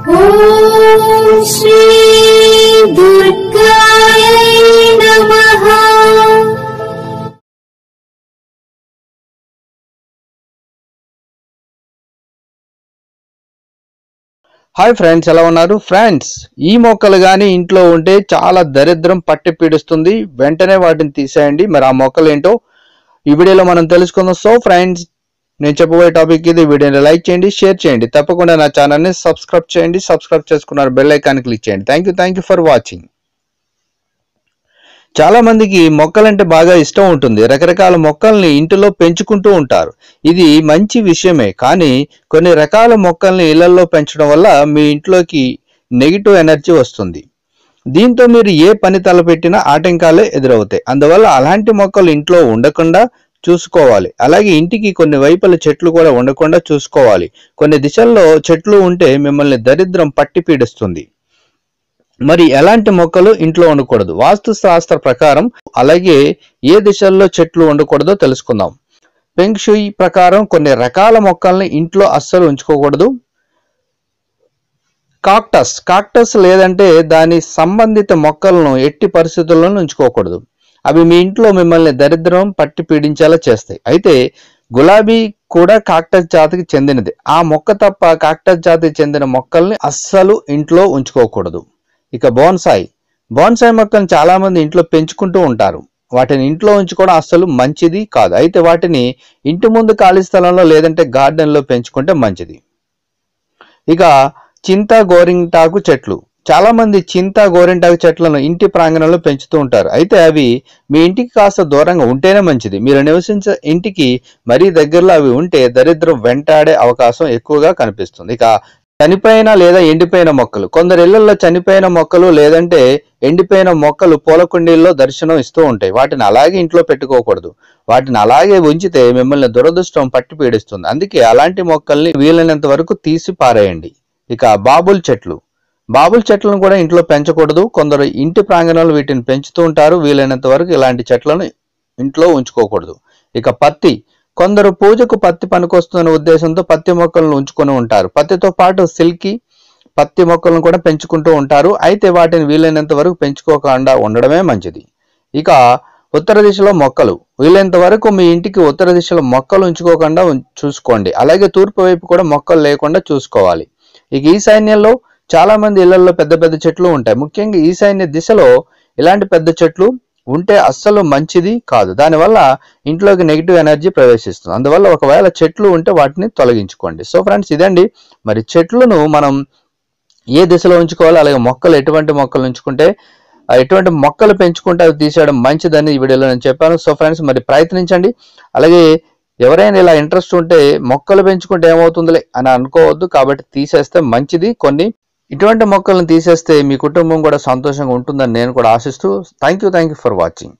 Hi friends ఎలా ఉన్నారు? Friends ఈ మొక్కలు కానీ ఇంట్లో ఉంటే చాలా దరిద్రం పట్టి పీడిస్తుంది. వెంటనే వాటిని తీసేయండి. మరి ఆ మొక్కలు ఏంటో ఈ వీడియోలో మనం తెలుసుకుందాం. సో ఫ్రెండ్స్ నేను చెప్పబోయే టాపిక్ ఇది. వీడియోని లైక్ చేయండి షేర్ చేయండి. తప్పకుండా నా ఛానల్ని సబ్స్క్రైబ్ చేయండి. సబ్స్క్రైబ్ చేసుకున్నారు బెల్ ఐకాన్ క్లిక్ చేయండి. Thank you thank you for watching చాలా మందికి మొక్కలంటే బాగా ఇష్టం ఉంటుంది. రకరకాల మొక్కల్ని ఇంటిలో పెంచుకుంటూ ఉంటారు. ఇది మంచి విషయమే. కానీ కొన్ని రకాల మొక్కల్ని ఇళ్ళలో పెంచడం వల్ల మీ ఇంట్లోకి నెగిటివ్ ఎనర్జీ వస్తుంది. దీంతో మీరు ఏ పని తలపెట్టినా ఆటంకాలే ఎదురవుతాయి. అందువల్ల అలాంటి మొక్కలు ఇంట్లో ఉండకుండా చూసుకోవాలి. అలాగే ఇంటికి కొన్ని వైపుల చెట్లు కూడా ఉండకుండా చూసుకోవాలి. కొన్ని దిశల్లో చెట్లు ఉంటే మిమ్మల్ని దరిద్రం పట్టి పీడిస్తుంది. మరి ఎలాంటి మొక్కలు ఇంట్లో ఉండకూడదు? వాస్తు శాస్త్ర ప్రకారం అలాగే ఏ దిశల్లో చెట్లు ఉండకూడదో తెలుసుకుందాం. పెంక్షుయి ప్రకారం కొన్ని రకాల మొక్కల్ని ఇంట్లో అస్సలు ఉంచుకోకూడదు. కాక్టస్. కాక్టస్ లేదంటే దాని సంబంధిత మొక్కలను ఎట్టి పరిస్థితుల్లోనూ ఉంచుకోకూడదు. అవి మీ ఇంట్లో మిమ్మల్ని దరిద్రం పట్టి పీడించేలా చేస్తాయి. అయితే గులాబీ కూడా కాక్టస్ జాతికి చెందినది. ఆ మొక్క తప్ప కాక్టస్ జాతికి చెందిన మొక్కల్ని అస్సలు ఇంట్లో ఉంచుకోకూడదు. ఇక బోన్సాయి. బోన్సాయి మొక్కలను చాలామంది ఇంట్లో పెంచుకుంటూ ఉంటారు. వాటిని ఇంట్లో ఉంచుకోవడం అస్సలు మంచిది కాదు. అయితే వాటిని ఇంటి ముందు ఖాళీ స్థలంలో లేదంటే గార్డెన్లో పెంచుకుంటే మంచిది. ఇక చింత గోరింటాకు చెట్లు. చాలామంది చింత గోరింటాకు చెట్లను ఇంటి ప్రాంగణంలో పెంచుతూ ఉంటారు. అయితే అవి మీ ఇంటికి కాస్త దూరంగా ఉంటేనే మంచిది. మీరు నివసించే ఇంటికి మరీ దగ్గరలో అవి ఉంటే దరిద్రం వెంటాడే అవకాశం ఎక్కువగా కనిపిస్తుంది. ఇక చనిపోయిన లేదా ఎండిపోయిన మొక్కలు. కొందరు ఇళ్ళలో చనిపోయిన మొక్కలు లేదంటే ఎండిపోయిన మొక్కలు పూల కుండీల్లో దర్శనం ఇస్తూ ఉంటాయి. వాటిని అలాగే ఇంట్లో పెట్టుకోకూడదు. వాటిని అలాగే ఉంచితే మిమ్మల్ని దురదృష్టం పట్టి పీడిస్తుంది. అందుకే అలాంటి మొక్కల్ని వీలైనంత వరకు తీసి పారేయండి ఇక బాబుల్ చెట్లు. బాబుల్ చెట్లను కూడా ఇంట్లో పెంచకూడదు. కొందరు ఇంటి ప్రాంగణంలో వీటిని పెంచుతూ ఉంటారు. వీలైనంత వరకు ఇలాంటి చెట్లను ఇంట్లో ఉంచుకోకూడదు. ఇక పత్తి. కొందరు పూజకు పత్తి పనికొస్తున్న ఉద్దేశంతో పత్తి మొక్కలను ఉంచుకొని ఉంటారు. పత్తితో పాటు సిల్కీ పత్తి మొక్కలను కూడా పెంచుకుంటూ ఉంటారు. అయితే వాటిని వీలైనంత వరకు పెంచుకోకుండా ఉండడమే మంచిది. ఇక ఉత్తర దిశలో మొక్కలు. వీలైనంత వరకు మీ ఇంటికి ఉత్తర దిశలో మొక్కలు ఉంచుకోకుండా చూసుకోండి. అలాగే తూర్పు వైపు కూడా మొక్కలు లేకుండా చూసుకోవాలి. ఇక ఈశాన్యంలో చాలా మంది ఇళ్ళలో పెద్ద పెద్ద చెట్లు ఉంటాయి. ముఖ్యంగా ఈశాన్య దిశలో ఇలాంటి పెద్ద చెట్లు ఉంటే అస్సలు మంచిది కాదు. దానివల్ల ఇంట్లోకి నెగిటివ్ ఎనర్జీ ప్రవేశిస్తుంది. అందువల్ల ఒకవేళ చెట్లు ఉంటే వాటిని తొలగించుకోండి. సో ఫ్రెండ్స్ ఇదండి. మరి చెట్లను మనం ఏ దిశలో ఉంచుకోవాలి? అలాగే మొక్కలు ఎటువంటి మొక్కలు ఉంచుకుంటే ఎటువంటి మొక్కలు పెంచుకుంటే అవి తీసేయడం మంచిదని ఈ వీడియోలో నేను చెప్పాను. సో ఫ్రెండ్స్ మరి ప్రయత్నించండి. అలాగే ఎవరైనా ఇలా ఇంట్రెస్ట్ ఉంటే మొక్కలు పెంచుకుంటే ఏమవుతుందిలే అని అనుకోవద్దు. కాబట్టి తీసేస్తే మంచిది. కొన్ని ఇటువంటి మొక్కలను తీసేస్తే మీ కుటుంబం కూడా సంతోషంగా ఉంటుందని నేను కూడా ఆశిస్తూ thank you thank you for watching